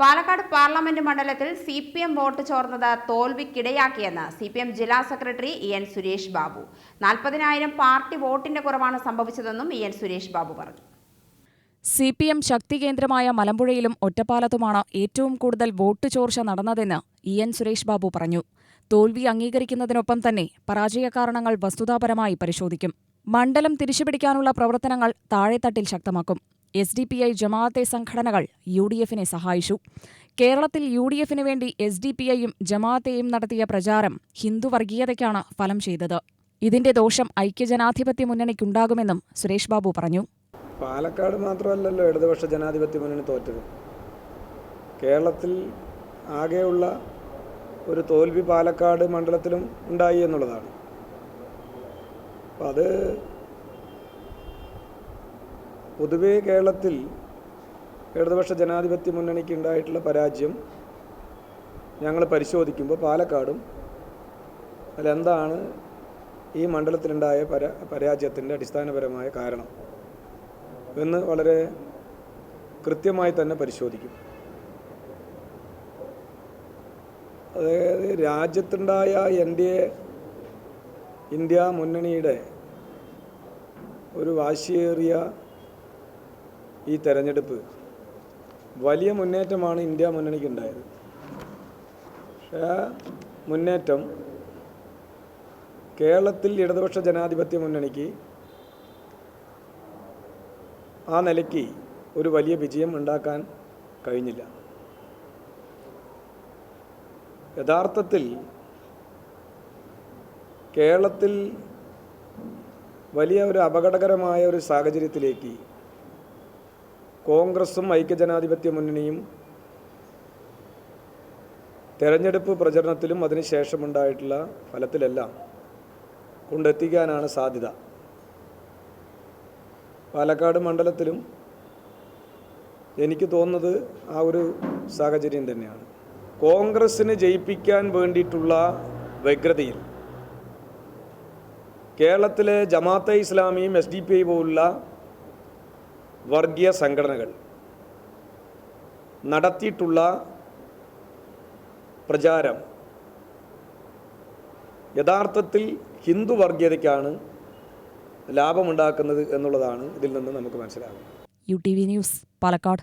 Palakkad parliament മണ്ഡലത്തിൽ C P M vote ചോർന്നത് തോൽവിക്കിടയാക്കിയെന്ന് സി പി എം ജില്ലാ secretary E N Suresh Babu. നാൽപ്പതിനായിരം പാർട്ടി വോട്ടിന്റെ കുറവാണ് സംഭവിച്ചതെന്നും ഇ എൻ സുരേഷ് ബാബു പറഞ്ഞു. സി പി എം ശക്തി കേന്ദ്രമായ മലമ്പുഴയിലും ഒറ്റപ്പാലത്തുമാണ് ഏറ്റവും കൂടുതൽ വോട്ട് ചോർച്ച നടന്നതെന്ന് ഇ എൻ സുരേഷ് ബാബു പറഞ്ഞു. തോൽവി അംഗീകരിക്കുന്നതിനൊപ്പം തന്നെ പരാജയ കാരണങ്ങൾ വസ്തുതാപരമായി പരിശോധിക്കും. മണ്ഡലം തിരിച്ചുപിടിക്കാനുള്ള പ്രവർത്തനങ്ങൾ താഴെത്തട്ടിൽ ശക്തമാക്കും. S D P I Jamaat സംഘടനകൾ യു ഡി എഫിനെ സഹായിച്ചു. കേരളത്തിൽ യു ഡി എഫിന് വേണ്ടി എസ് ഡി പി ഐയും ജമാഅത്തെയും നടത്തിയ പ്രചാരം ഹിന്ദു വർഗീയതയ്ക്കാണ് ഫലം ചെയ്തത്. ഇതിന്റെ ദോഷം ഐക്യജനാധിപത്യ മുന്നണിക്കുണ്ടാകുമെന്നും സുരേഷ് ബാബു പറഞ്ഞു. പാലക്കാട് മാത്രമല്ലല്ലോ ഇടതുപക്ഷ ജനാധിപത്യ മുന്നണി തോറ്റത്. കേരളത്തിൽ ആകെയുള്ള ഒരു തോൽവി പാലക്കാട് മണ്ഡലത്തിലും ഉണ്ടായി എന്നുള്ളതാണ്. അപ്പം അത് പൊതുവേ കേരളത്തിൽ ഇടതുപക്ഷ ജനാധിപത്യ മുന്നണിക്ക് ഉണ്ടായിട്ടുള്ള പരാജയം ഞങ്ങൾ പരിശോധിക്കുമ്പോൾ പാലക്കാടും അതിലെന്താണ് ഈ മണ്ഡലത്തിലുണ്ടായ പരാ പരാജയത്തിന്റെ അടിസ്ഥാനപരമായ കാരണം എന്ന് വളരെ കൃത്യമായി തന്നെ പരിശോധിക്കും. അതായത് രാജ്യത്തുണ്ടായ എൻ ഡി എ ഇന്ത്യ മുന്നണിയുടെ ഒരു വാശിയേറിയ ഈ തെരഞ്ഞെടുപ്പ് വലിയ മുന്നേറ്റമാണ് ഇന്ത്യ മുന്നണിക്ക് ഉണ്ടായത് പക്ഷേ മുന്നേറ്റം കേരളത്തിൽ ഇടതുപക്ഷ ജനാധിപത്യ മുന്നണിക്ക് ആ നിലയ്ക്ക് ഒരു വലിയ വിജയം ഉണ്ടാക്കാൻ കഴിഞ്ഞില്ല. യഥാർത്ഥത്തിൽ കേരളത്തിൽ വലിയ ഒരു അപകടകരമായ ഒരു സാഹചര്യത്തിലേക്ക് കോൺഗ്രസും ഐക്യജനാധിപത്യ മുന്നണിയും തെരഞ്ഞെടുപ്പ് പ്രചരണത്തിലും അതിനുശേഷമുണ്ടായിട്ടുള്ള ഫലത്തിലെല്ലാം കൊണ്ടെത്തിക്കാനാണ് സാധ്യത. പാലക്കാട് മണ്ഡലത്തിലും എനിക്ക് തോന്നുന്നത് ആ ഒരു സാഹചര്യം തന്നെയാണ്. കോൺഗ്രസ്സിന് ജയിപ്പിക്കാൻ വേണ്ടിയിട്ടുള്ള വ്യഗ്രതയിൽ കേരളത്തിലെ ജമാഅത്തെ ഇസ്ലാമിയും എസ് ഡി പി ഐ പോലുള്ള വർഗീയ സംഘടനകൾ നടത്തിയിട്ടുള്ള പ്രചാരം യഥാർത്ഥത്തിൽ ഹിന്ദു വർഗീയതയ്ക്കാണ് ലാഭമുണ്ടാക്കുന്നത് എന്നുള്ളതാണ് ഇതിൽ നിന്ന് നമുക്ക് മനസ്സിലാകുന്നത്. U T V news Palakkad.